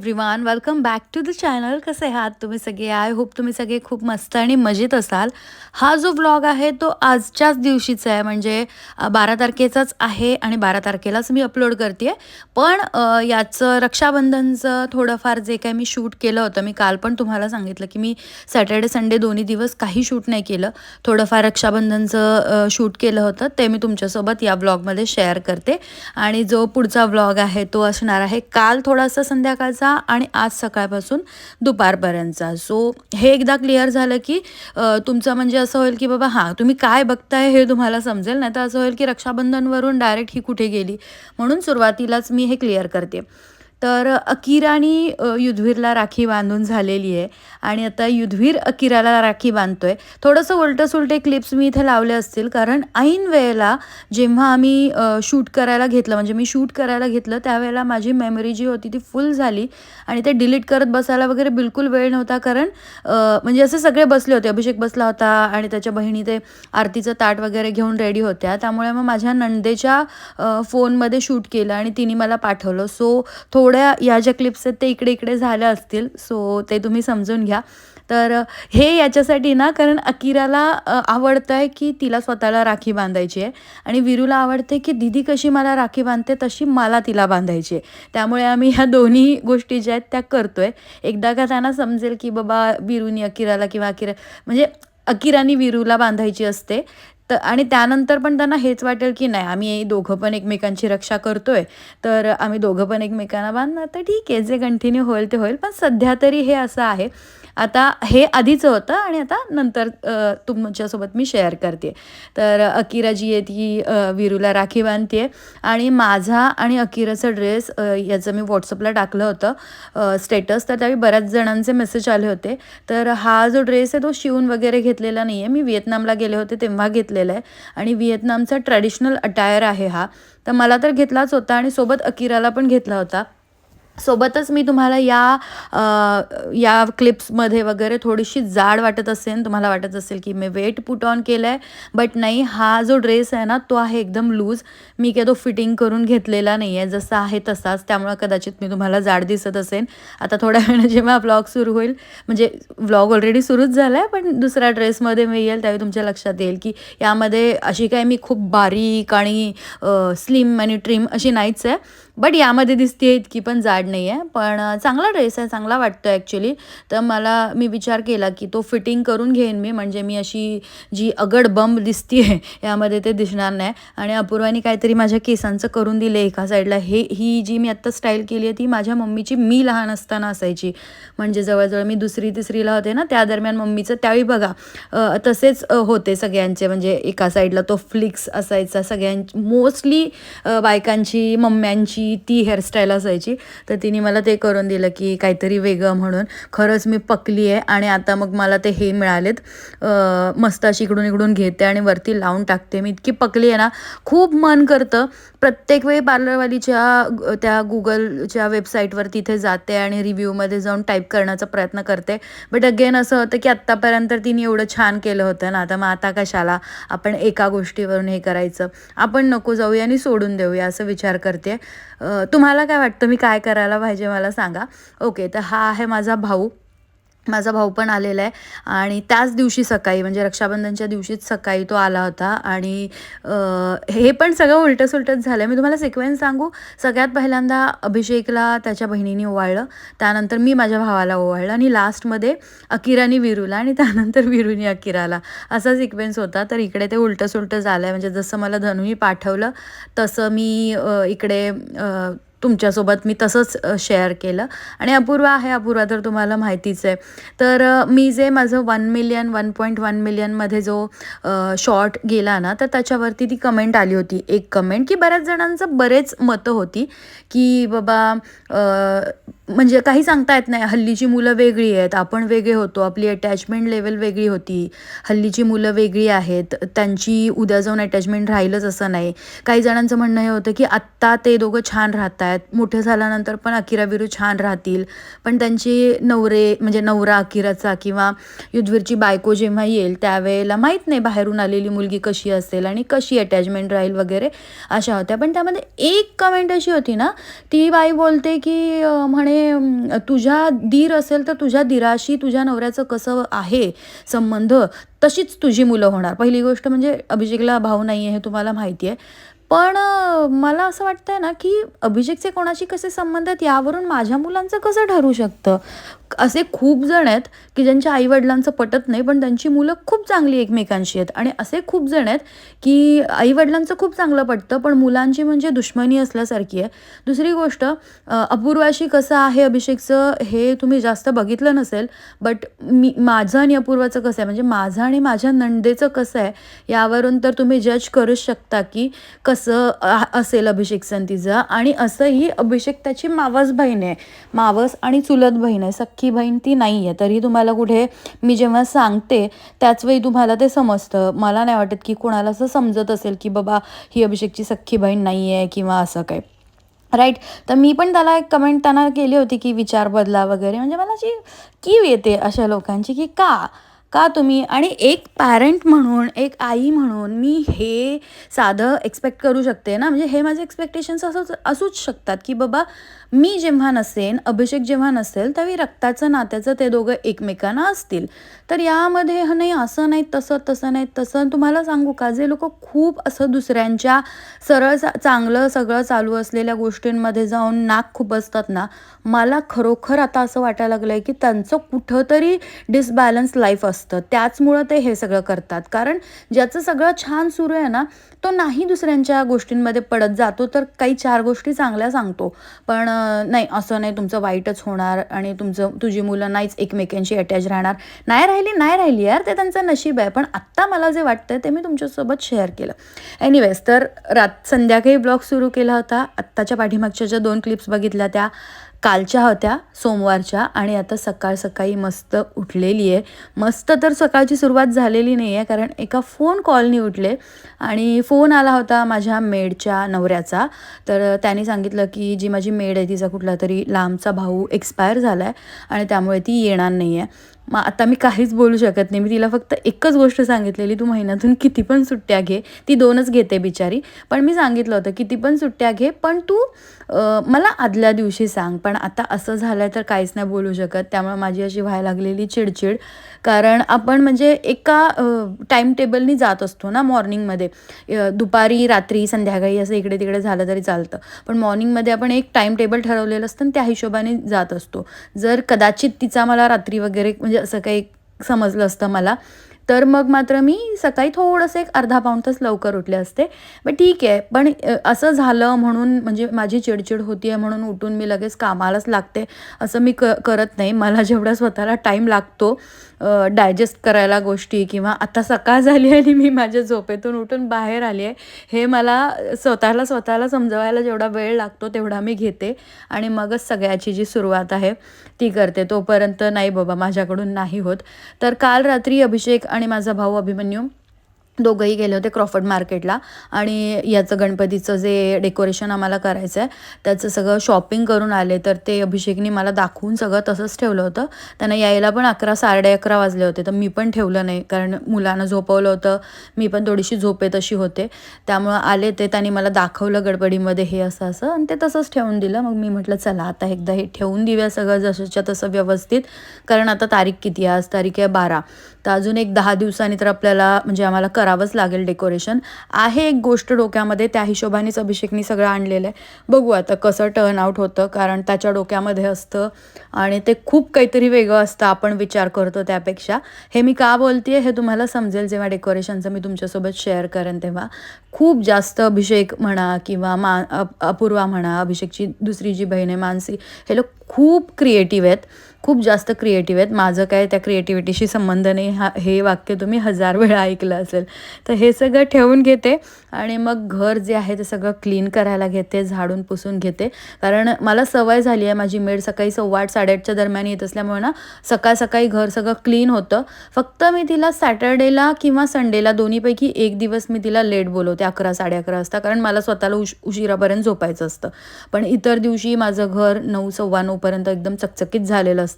Everyone welcome back to the channel कसे आहात तुम्ही सगळे? आय होप तुम्ही सगळे खूप मस्त आणि मजेत असाल. हा जो व्लॉग आहे तो आजच्याच दिवशीचा आहे. म्हणजे बारा तारखेचाच आहे आणि बारा तारखेलाच मी अपलोड करते पण याचं रक्षाबंधनचं थोडंफार जे काही मी शूट केलं होतं मी काल पण तुम्हाला सांगितलं की मी सॅटर्डे संडे दोन्ही दिवस काही शूट नाही केलं. थोडंफार रक्षाबंधनचं शूट केलं होतं. ते मी तुमच्यासोबत या व्लॉगमध्ये शेअर करते. आणि जो पुढचा व्लॉग आहे तो असणार आहे काल थोडासा संध्याकाळचा. आणि आज सकाळपासून दुपारपर्यंतचा. सो हे एकदा क्लिअर झालं की तुमचं म्हणजे असं होईल की बाबा हां तुम्ही काय बघताय हे तुम्हाला समजेल नाही तर असं होईल की रक्षाबंधनवरून डायरेक्ट ही कुठे गेली. म्हणून सुरुवातीलाच मी हे क्लिअर करते. तर अकिरानी युधवीरला युद्धवीरला राखी बांधून झालेली आहे. आणि आता युद्धवीर अकिराला राखी बांधतो आहे थोडंसं उलटं सुलटे क्लिप्स मी इथे लावले असतील कारण ऐन वेळेला जेव्हा आम्ही शूट करायला घेतलं म्हणजे मी शूट करायला घेतलं त्यावेळेला माझी मेमरी जी होती ती फुल झाली. आणि ते डिलीट करत बसायला वगैरे बिलकुल वेळ नव्हता कारण म्हणजे असे सगळे बसले होते. अभिषेक बसला होता आणि त्याच्या बहिणी ते आरतीचं ताट वगैरे घेऊन रेडी होत्या. त्यामुळे मग माझ्या नंदेच्या फोनमध्ये शूट केलं आणि तिने मला पाठवलं. सो थोडं थोड्या या ज्या क्लिप्स आहेत ते इकडे इकडे झाल्या असतील. सो ते तुम्ही समजून घ्या. तर हे याच्यासाठी ना कारण अकिराला आवडतं आहे की तिला स्वतःला राखी बांधायची आहे. आणि विरूला आवडते की दीदी कशी मला राखी बांधते तशी मला तिला बांधायची आहे. त्यामुळे आम्ही ह्या दोन्ही गोष्टी ज्या आहेत त्या करतोय. एकदा का त्यांना समजेल की बाबा विरूनी अकिराला किंवा अकिरा म्हणजे अकिरानी विरूला बांधायची असते तर आणि त्यानंतर पण त्यांना हेच वाटेल की नाही आम्ही दोघं पण एकमेकांची रक्षा करतोय. तर आम्ही दोघं पण एकमेकांना बांधणार तर ठीक आहे जे कंटिन्यू होईल ते होईल. पण सध्या तरी हे असं आहे आता हे आधीचं होतं आणि आता नंतर तुमच्यासोबत मी शेअर करते तर अकिरा जी आहे ती विरूला राखी बांधते आणि माझा आणि अकिराचा ड्रेस याचं मी व्हॉट्सअपला टाकलं होतं स्टेटस तर त्यावेळी बऱ्याच जणांचे मेसेज आले होते. तर हा जो ड्रेस आहे तो शिवून वगैरे घेतलेला नाही आहे मी व्हिएतनामला गेले होते तेव्हा घेतलेला आहे. आणि व्हिएतनामचा ट्रॅडिशनल अटायर आहे हा. तर मला तर घेतलाच होता आणि सोबत अकिराला पण घेतला होता. सोबतच मी तुम्हाला या या क्लिप्समध्ये वगैरे थोडीशी जाड वाटत असेल तुम्हाला वाटत असेल की मी वेट पुट ऑन केलं आहे बट नाही हा जो ड्रेस आहे ना तो आहे एकदम लूज मी काय तो फिटिंग करून घेतलेला नाही आहे जसा आहे तसाच. त्यामुळं कदाचित मी तुम्हाला जाड दिसत असेल. आता थोड्या वेळानं जेव्हा ब्लॉग सुरू होईल म्हणजे व्लॉग ऑलरेडी सुरूच झाला आहे पण दुसऱ्या ड्रेसमध्ये मी येईल त्यावेळी तुमच्या लक्षात येईल की यामध्ये अशी काय मी खूप बारीक आणि स्लिम आणि ट्रिम अशी नाहीच आहे. बट यामध्ये दिसते इतकी पण जाड नाही आहे पण चांगला ड्रेस आहे चांगला वाटतो ॲक्च्युली तर मला मी विचार केला की तो फिटिंग करून घेईन मी. म्हणजे मी अशी जी अगड बंब दिसते आहे यामध्ये ते दिसणार नाही. आणि अपूर्वानी काहीतरी माझ्या केसांचं करून दिलं एका साईडला हे ही जी मी आत्ता स्टाईल केली आहे ती माझ्या मम्मीची मी लहान असताना असायची. म्हणजे जवळजवळ मी दुसरी तिसरीला होते ना त्या दरम्यान मम्मीचं. त्यावेळी बघा तसेच होते सगळ्यांचे. म्हणजे एका साईडला तो फ्लिक्स असायचा सगळ्यां मोस्टली बायकांची मम्म्यांची ती हेअरस्टाईल असायची. तर तिने मला ते करून दिलं की काहीतरी वेगळं म्हणून. खरंच मी पकली आहे आणि आता मग मला ते हे मिळालेत. मस्त अशी इकडून इकडून घेते आणि वरती लावून टाकते. मी इतकी पकली आहे ना खूप मन करतं. प्रत्येक वेळी पार्लरवालीच्या त्या गुगलच्या वेबसाईटवर तिथे जाते आणि रिव्ह्यूमध्ये जाऊन टाईप करण्याचा प्रयत्न करते. बट अगेन असं होतं की आत्तापर्यंत तिने एवढं छान केलं होतं ना. आता मग आता कशाला आपण एका गोष्टीवरून हे करायचं. आपण नको जाऊया आणि सोडून देऊया असं विचार करते. तुम्हाला काय वाटतं? मी काय करायला पाहिजे मला सांगा. ओके तर हा आहे माझा भाऊ. माझा भाऊ पण आलेला आहे. आणि त्याच दिवशी सकाळी म्हणजे रक्षाबंधनच्या दिवशीच सकाळी तो आला होता. आणि हे पण सगळं उलटं सुलटंच झालं मी तुम्हाला सिक्वेन्स सांगू. सगळ्यात पहिल्यांदा अभिषेकला त्याच्या बहिणीने ओवाळलं. त्यानंतर मी माझ्या भावाला ओवाळलं. आणि लास्टमध्ये अकिराने विरूला आणि त्यानंतर विरूने अकिराला. असा सिक्वेन्स होता. तर इकडे ते उलटं सुलटं झालं आहे म्हणजे जसं मला धनुनी पाठवलं तसं मी इकडे तुमच्यासोबत मी तसंच शेअर केलं. आणि अपूर्वा आहे अपूर्वा तर तुम्हाला माहितीच आहे. तर मी जे माझं one million one point one मिलियनमध्ये जो शॉर्ट गेला ना तर त्याच्यावरती ती कमेंट आली होती. एक कमेंट की बऱ्याच जणांचं बरेच मतं होती की बाबा म्हणजे काही सांगता येत नाही. हल्लीची मुलं वेगळी आहेत. आपण वेगळे होतो. आपली अटॅचमेंट लेवल वेगळी होती. हल्लीची मुलं वेगळी आहेत. त्यांची उद्या जाऊन अटॅचमेंट राहीलच असं नाही. काही जणांचं म्हणणं हे होतं की आत्ता ते दोघं छान राहत आहेत मोठे झाल्यानंतर पण अकिरा विरू छान राहतील. पण त्यांची नवरे म्हणजे नवरा अकिराचा किंवा युद्धवीरची बायको जेव्हा येईल त्यावेळेला माहीत नाही बाहेरून आलेली मुलगी कशी असेल आणि कशी अटॅचमेंट राहील वगैरे अशा होत्या. पण त्यामध्ये एक कमेंट अशी होती ना ती बाई बोलते की म्हणे तुझ्या दीर असेल तर तुझ्या दिराशी तुझ्या नवऱ्याचं कसं आहे संबंध? तशीच तुझी मुलं होणार. पहिली गोष्ट म्हणजे अभिषेकला भाऊ नाही आहे हे तुम्हाला माहिती आहे पण मला असं वाटतंय ना की अभिषेकचे कोणाशी कसे संबंध आहेत यावरून माझ्या मुलांचं कसं ठरू शकतं? असे खूप जण आहेत की ज्यांच्या आईवडिलांचं पटत नाही पण त्यांची मुलं खूप चांगली एकमेकांशी आहेत. आणि असे खूप जण आहेत की आईवडिलांचं खूप चांगलं पटतं पण मुलांची म्हणजे दुश्मनी असल्यासारखी आहे. दुसरी गोष्ट अपूर्वाशी कसं आहे अभिषेकचं हे तुम्ही जास्त बघितलं नसेल बट मी माझं आणि अपूर्वाचं कसं आहे? म्हणजे माझं आणि माझ्या नंदेचं कसं आहे? यावरून तर तुम्ही जज करूच शकता की कसं असं असेल अभिषेकचं आणि तिचं आणि असंही अभिषेक त्याची मावस बहीण आहे. मावस आणि चुलत बहीण आहे. सख्खी बहीण ती नाही आहे. तरी तुम्हाला कुठे मी जेव्हा सांगते त्याचवेळी तुम्हाला ते समजतं. मला नाही वाटत की कोणाला असं समजत असेल की बाबा ही अभिषेकची सख्खी बहीण नाही आहे किंवा असं काही. राईट तर मी पण त्याला एक कमेंट त्यांना केली होती की विचार बदला वगैरे. म्हणजे मला अशी कीव येते अशा लोकांची की का? का तुम्ही? आणि एक पॅरेंट म्हणून एक आई म्हणून मी हे साधं एक्सपेक्ट करू शकते ना? म्हणजे हे माझे एक्सपेक्टेशन्स असंच असूच शकतात की बाबा मी जेव्हा नसेन अभिषेक जेव्हा नसेल त्यावेळी रक्ताचं नात्याचं ते दोघं एकमेकांना असतील. तर यामध्ये नाही असं नाही तसं तसं नाही तसं. तुम्हाला सांगू का जे लोक खूप असं दुसऱ्यांच्या सरळ चांगलं सगळं चालू असलेल्या गोष्टींमध्ये जाऊन नाक खूप असतात ना मला खरोखर आता असं वाटायला लागलं आहे की त्यांचं कुठंतरी डिसबॅलन्स लाईफ असतं. त्याचमुळं ते हे सगळं करतात. कारण ज्याचं सगळं छान सुरू आहे ना तो नाही दुसऱ्यांच्या गोष्टींमध्ये पडत जातो तर काही चार गोष्टी चांगल्या सांगतो. पण नाही असं नाही तुमचं वाईटच होणार आणि तुमचं तुझी मुलं नाहीच एकमेकांशी अटॅच राहणार. नाही राहिली नाही राहिली यार ते त्यांचं नशीब आहे. पण आत्ता मला जे वाटतं ते मी तुमच्यासोबत शेअर केलं. एनिवेज तर रात संध्याकाळी ब्लॉग सुरू केला होता. आत्ताच्या पाठीमागच्या ज्या दोन क्लिप्स बघितल्या त्या कालच्या होत्या सोमवारच्या आणि आता सकाळ सकाळी मस्त उठलेली आहे. मस्त तर सकाळची सुरुवात झालेली नाही आहे कारण एका फोन कॉलनी उठले आणि फोन आला होता माझ्या मेडच्या नवऱ्याचा. तर त्याने सांगितलं की जी माझी मेड आहे तिचा कुठला तरी लांबचा भाऊ एक्सपायर झाला आहे आणि त्यामुळे ती येणार नाही आहे मग आता मी काहीच बोलू शकत नाही. मी तिला फक्त एकच गोष्ट सांगितलेली तू महिन्यातून किती पण सुट्ट्या घे. ती दोनच घेते बिचारी. पण मी सांगितलं होतं किती पण सुट्ट्या घे पण तू मला आदल्या दिवशी सांग. पण आता असं झालं तर काहीच नाही बोलू शकत. त्यामुळे माझी अशी व्हायला लागलेली चिडचिड. कारण आपण म्हणजे एका टाईम टेबलनी जात असतो ना मॉर्निंगमध्ये दुपारी रात्री संध्याकाळी असं इकडे तिकडे झालं तरी चालतं. पण मॉर्निंगमध्ये आपण एक टाईम टेबल ठरवलेलं असतं आणि त्या हिशोबाने जात असतो. जर कदाचित तिचा मला रात्री वगैरे म्हणजे असं काही समजलं असतं मला. तर मग मात्र मी सकाळी थोडंसं एक अर्धा पाऊण तास लवकर उठले असते. पण ठीक आहे पण असं झालं म्हणून म्हणजे माझी चिडचिड होती आहे म्हणून उठून मी लगेच कामालाच लागते असं मी क करत नाही. मला जेवढा स्वतःला टाईम लागतो डायजेस्ट करायला गोष्टी किंवा आता सकाळ झाली आणि मी माझ्या झोपेतून उठून बाहेर आली आहे हे मला स्वतःला स्वतःला समजवायला जेवढा वेळ लागतो तेवढा मी घेते आणि मगच सगळ्याची जी सुरुवात आहे ती करते. तोपर्यंत नाही बाबा माझ्याकडून नाही होत. तर काल रात्री अभिषेक आणि माझा भाऊ अभिमन्यू दोघंही गेले होते क्रॉफर्ड मार्केटला आणि याचं गणपतीचं जे डेकोरेशन आम्हाला करायचं आहे त्याचं सगळं शॉपिंग करून आले. तर ते अभिषेकने मला दाखवून सगळं तसंच ठेवलं होतं. त्यांना यायला पण अकरा साडे अकरा वाजले होते. तर मी पण ठेवलं नाही कारण मुलांना झोपवलं होतं. मी पण थोडीशी झोपे तशी होते. त्यामुळं आले ते त्यांनी मला दाखवलं गडबडीमध्ये हे असं असं आणि ते तसंच ठेवून दिलं. मग मी म्हटलं चला आता एकदा हे ठेवून देऊया सगळं जसंच्या तसं व्यवस्थित. कारण आता तारीख किती आहे? आज तारीख आहे बारा. तर अजून एक दहा दिवसांनी तर आपल्याला म्हणजे आम्हाला करा करावंच लागेल डेकोरेशन आहे एक गोष्ट डोक्यामध्ये त्या हिशोबानेच अभिषेकनी सगळं आणलेलं आहे. बघू आता कसं टर्न आउट होतं कारण त्याच्या डोक्यामध्ये असतं आणि ते खूप काहीतरी वेगळं असतं आपण विचार करतो त्यापेक्षा. हे मी का बोलते हे तुम्हाला समजेल जेव्हा डेकोरेशनचं मी तुमच्यासोबत शेअर करेन तेव्हा. खूप जास्त अभिषेक म्हणा किंवा मा अपूर्वा म्हणा अभिषेकची दुसरी जी बहीण आहे मानसी हे लोक खूप क्रिएटिव्ह आहेत. खूप जास्त क्रिएटिव्ह आहेत. माझं काय त्या क्रिएटिव्हिटीशी संबंध नाही. हा हे वाक्य तुम्ही हजार वेळा ऐकलं असेल. तर हे सगळं ठेवून घेते आणि मग घर जे आहे ते सगळं क्लीन करायला घेते झाडून पुसून घेते. कारण मला सवय झाली आहे. माझी मेड सकाळी सव्वा आठ साडेआठच्या दरम्यान येत असल्यामुळे ना सकाळ सकाळी घर सगळं क्लीन होतं. फक्त मी तिला सॅटर्डेला किंवा संडेला दोन्हीपैकी एक दिवस मी तिला लेट बोलवते अकरा साडे अकरा वाजता. कारण मला स्वतःला उश उशिरापर्यंत झोपायचं असतं. पण इतर दिवशी माझं घर नऊ सव्वा नऊपर्यंत एकदम चकचकीत झालेलं असतं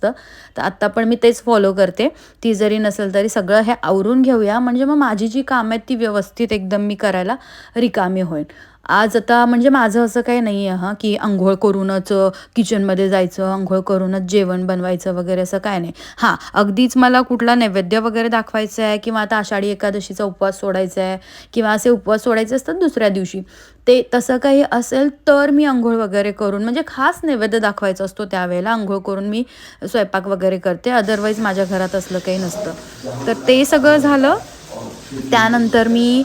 तर आत्ता पण मी तेच फॉलो करते. ती जरी नसेल तरी सगळं हे आवरून घेऊया. म्हणजे मग माझी जी कामं आहेत ती व्यवस्थित एकदम मी करायला रिकामी होईल आज आता म्हणजे माझं असं काही नाही आहे हां की आंघोळ करूनच किचनमध्ये जायचं आंघोळ करूनच जेवण बनवायचं वगैरे असं काय नाही. हां अगदीच मला कुठला नैवेद्य वगैरे दाखवायचं आहे किंवा आता आषाढी एकादशीचा उपवास सोडायचा आहे किंवा असे उपवास सोडायचे असतात दुसऱ्या दिवशी ते तसं काही असेल तर मी आंघोळ वगैरे करून म्हणजे खास नैवेद्य दाखवायचा असतो त्यावेळेला आंघोळ करून मी स्वयंपाक वगैरे करते. अदरवाईज माझ्या घरात असलं काही नसतं. तर ते सगळं झालं. त्यानंतर मी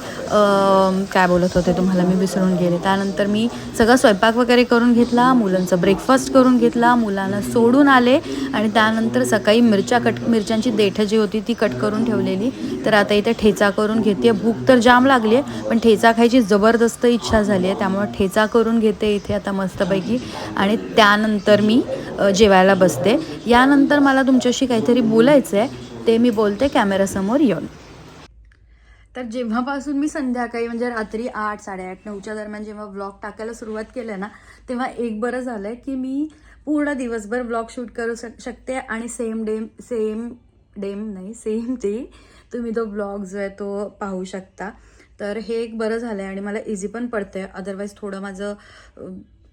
काय बोलत होते तुम्हाला मी विसरून गेले. त्यानंतर मी सगळा स्वयंपाक वगैरे करून घेतला मुलांचं ब्रेकफास्ट करून घेतला मुलांना सोडून आले आणि त्यानंतर सकाळी मिरच्या कट मिरच्यांची देठं जी होती ती कट करून ठेवलेली. तर आता इथे ठेचा करून घेते भूक तर जाम लागली आहे पण ठेचा खायची जबरदस्त इच्छा झाली आहे. त्यामुळे ठेचा करून घेते इथे आता मस्तपैकी. आणि त्यानंतर मी जेवायला बसते. यानंतर मला तुमच्याशी काहीतरी बोलायचं आहे ते मी बोलते कॅमेरासमोर येऊन. तर जेव्हापासून मी संध्याकाळी म्हणजे रात्री आठ साडेआठ नऊच्या दरम्यान जेव्हा व्लॉग टाकायला सुरुवात केलं ना तेव्हा एक बरं झालं की मी पूर्ण दिवसभर व्लॉग शूट करू शक शकते आणि सेम डेम सेम डेम नाही सेम डे तुम्ही तो ब्लॉग जो आहे तो पाहू शकता. तर हे एक बरं झालं आहे आणि मला इझी पण पडतं आहे अदरवाईज थोडं माझं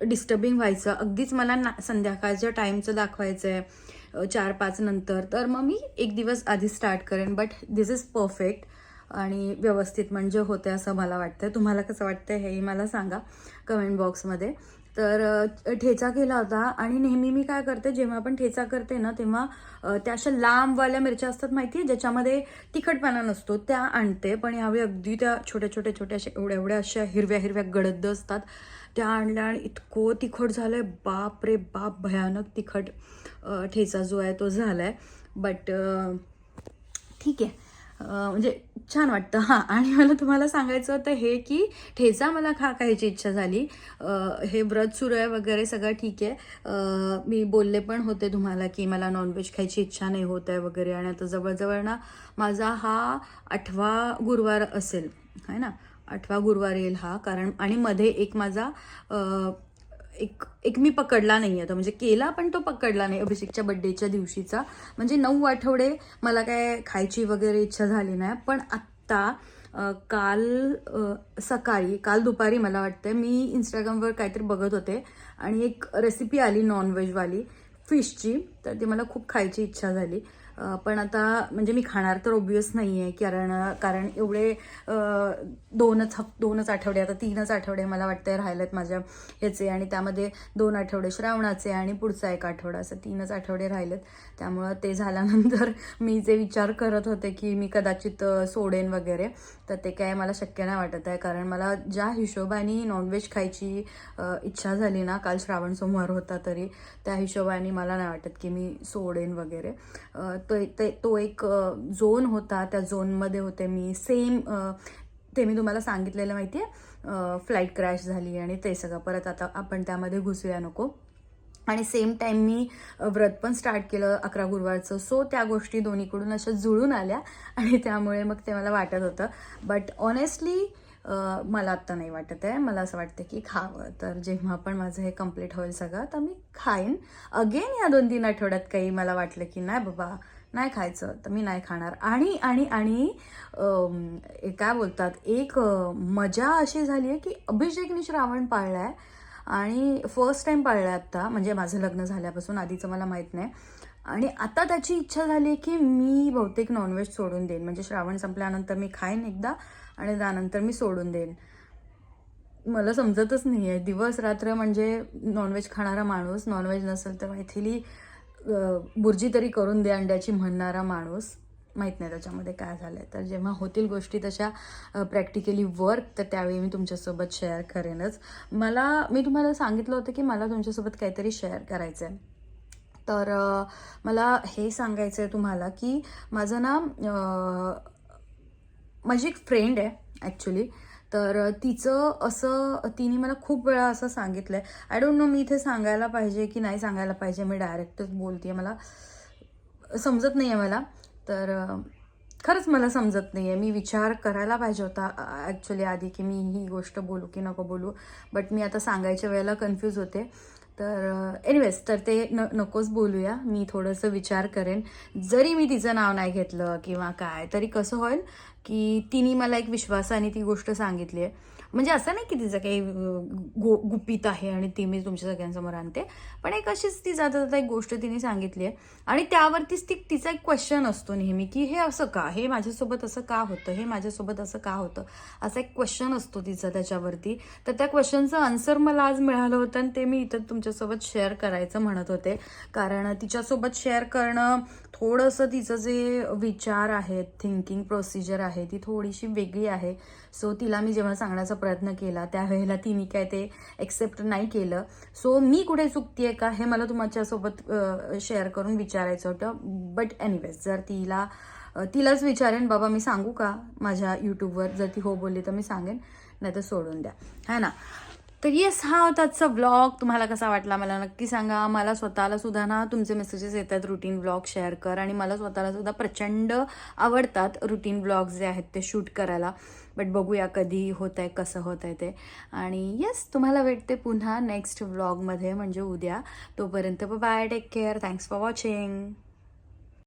डिस्टर्बिंग व्हायचं. अगदीच मला ना संध्याकाळच्या टाईमचं दाखवायचं आहे चार पाच नंतर. तर मग मी एक दिवस आधी स्टार्ट करेन बट दिस इज परफेक्ट आणि व्यवस्थित म्हणजे होते असं मला वाटतं तुम्हाला कसं वाटतं हेही मला सांगा कमेंट बॉक्समध्ये तर ठेचा केला होता आणि नेहमी मी काय करते जेव्हा आपण ठेचा करते ना तेव्हा त्या अशा लांबवाल्या मिरच्या असतात माहिती आहे ज्याच्यामध्ये तिखटपणा नसतो त्या आणते. पण यावेळी अगदी त्या छोट्या छोट्या छोट्या अशा एवढ्या एवढ्या अशा हिरव्या हिरव्या गडद असतात. त्या आणल्या आणि इतकं तिखट झालं आहे बाप रे बाप भयानक तिखट ठेचा जो आहे तो झाला आहे बट ठीक आहे. म्हणजे छान वाटतं. हां आणि मला तुम्हाला सांगायचं होतं हे की ठेचा मला खा खायची इच्छा झाली. हे व्रत सुरू आहे वगैरे सगळं ठीक आहे. मी बोलले पण होते तुम्हाला की मला नॉनव्हेज खायची इच्छा नाही होत आहे वगैरे. आणि आता जवळजवळ ना माझा हा आठवा गुरुवार असेल. आहे ना? आठवा गुरुवार येईल हा. कारण आणि मध्ये एक माझा एक एक मी पकडला नाही आता म्हणजे केला पण तो पकडला नाही अभिषेकच्या बड्डेच्या दिवशीचा. म्हणजे नऊ आठवडे मला काय खायची वगैरे इच्छा झाली नाही. पण आत्ता काल सकाळी काल दुपारी मला वाटतं मी इंस्टाग्रामवर काहीतरी बघत होते. आणि एक रेसिपी आली नॉनव्हेजवाली फिशची तर ती मला खूप खायची इच्छा झाली. पण आता म्हणजे मी खाणार तर ओबियस नाही आहे कारण कारण एवढे दोनच हप दोनच आठवडे आता तीनच आठवडे मला वाटतं राहिलेत माझ्या ह्याचे आणि त्यामध्ये दोन आठवडे श्रावणाचे आणि पुढचा एक आठवडा असं तीनच आठवडे राहिलेत. त्यामुळं ते झाल्यानंतर मी जे विचार करत होते की मी कदाचित सोडेन वगैरे तर ते काय मला शक्य नाही वाटत आहे. कारण मला ज्या हिशोबाने नॉनव्हेज खायची इच्छा झाली ना काल श्रावण सोमवार होता तरी त्या हिशोबाने मला नाही वाटत की मी सोडेन वगैरे. तो ते तो एक झोन होता. त्या झोनमध्ये होते मी. सेम ते मी तुम्हाला सांगितलेलं माहिती आहे फ्लाईट क्रॅश झाली आणि ते सगळं. परत आता आपण त्यामध्ये घुसूया नको. आणि सेम टाईम मी व्रत पण स्टार्ट केलं अकरा गुरुवारचं. सो त्या गोष्टी दोन्हीकडून अशा जुळून आल्या. आणि त्यामुळे मग ते मला वाटत होतं. बट ऑनेस्टली मला आत्ता नाही वाटत आहे. मला असं वाटतं की खावं. तर जेव्हा पण माझं हे कंप्लीट होईल सगळं तर मी खाईन. अगेन या दोन तीन आठवड्यात काही मला वाटलं की नाही बाबा नाही खायचं तर मी नाही खाणार. आणि आणि आणि काय बोलतात एक मजा अशी झाली आहे की अभिषेकने श्रावण पाळला आहे आणि फर्स्ट टाईम पाळलं आहे आत्ता. म्हणजे माझं लग्न झाल्यापासून आधीचं मला माहीत नाही. आणि आता त्याची इच्छा झाली आहे की मी बहुतेक नॉनव्हेज सोडून देईन. म्हणजे श्रावण संपल्यानंतर मी खाईन एकदा. आणि त्यानंतर मी सोडून देईन. मला समजतच नाही आहे दिवस रात्र म्हणजे नॉनव्हेज खाणारा माणूस नॉनव्हेज नसेल तर मैथिली बुर्जी तरी करून दे अंड्याची म्हणणारा माणूस. माहीत नाही त्याच्यामध्ये काय झालं आहे तर जेव्हा होतील गोष्टी तशा प्रॅक्टिकली वर्क तर त्यावेळी मी तुमच्यासोबत शेअर करेनच. मला मी तुम्हाला सांगितलं होतं की मला तुमच्यासोबत काहीतरी शेअर करायचं आहे तर मला हे सांगायचं आहे तुम्हाला की माझं ना माझी एक फ्रेंड आहे ॲक्च्युली तर तिचं असं तिने मला खूप वेळा असं सांगितलं आहे आय डोंट नो मी इथे सांगायला पाहिजे की नाही सांगायला पाहिजे. मी डायरेक्टच बोलते आहे मला. समजत नाही आहे मला. तर खरंच मला समजत नाही आहे मी विचार करायला पाहिजे होता ॲक्च्युली आधी की मी ही गोष्ट बोलू की नको बोलू. बट मी आता सांगायच्या वेळेला कन्फ्यूज होते. तर एनिवेज तर ते न नकोच बोलूया. मी थोडंसं विचार करेन. जरी मी तिचं नाव नाही घेतलं किंवा काय तरी कसं होईल? की तिने मला एक विश्वासाने ती गोष्ट सांगितली आहे. म्हणजे असं नाही की तिचं काही गो गुपित आहे आणि ती मी तुमच्या सगळ्यांसमोर आणते. पण एक अशीच ती जाता जाता एक गोष्ट तिने सांगितली आहे. आणि त्यावरतीच ती तिचा एक क्वेश्चन असतो नेहमी की हे असं का? हे माझ्यासोबत असं का होतं? हे माझ्यासोबत असं का होतं? असा एक क्वेश्चन असतो तिचा त्याच्यावरती. तर त्या क्वेश्चनचं आन्सर मला आज मिळालं होतं आणि ते मी इथं तुमच्यासोबत शेअर करायचं म्हणत होते. कारण तिच्यासोबत शेअर करणं थोडंसं तिचं जे विचार आहेत थिंकिंग प्रोसिजर आहे ती थोडीशी वेगळी आहे. सो तिला मी जेव्हा सांगण्याचा प्रयत्न केला त्यावेळेला तिने काय ते एक्सेप्ट नाही केलं. सो मी कुठे चुकतीये का हे मला तुमच्यासोबत शेअर करून विचारायचं होतं. बट एनिवेज जर तिला तिलाच विचारेन बाबा मी सांगू का माझ्या यूट्यूबवर जर ती हो बोलली तर मी सांगेन नाही तर सोडून द्या. है ना? तर येस हा होता आजचा व्लॉग तुम्हाला कसा वाटला मला नक्की सांगा. मला स्वतःला सुद्धा ना तुमचे मेसेजेस येतात रुटीन व्लॉग शेअर कर. आणि मला स्वतःला सुद्धा प्रचंड आवडतात रुटीन व्लॉग्स जे आहेत ते शूट करायला. बट बघूया कधी होत आहे कसं होत आहे ते. आणि येस तुम्हाला भेटते पुन्हा नेक्स्ट व्लॉगमध्ये म्हणजे उद्या. तोपर्यंत bye take care thanks for watching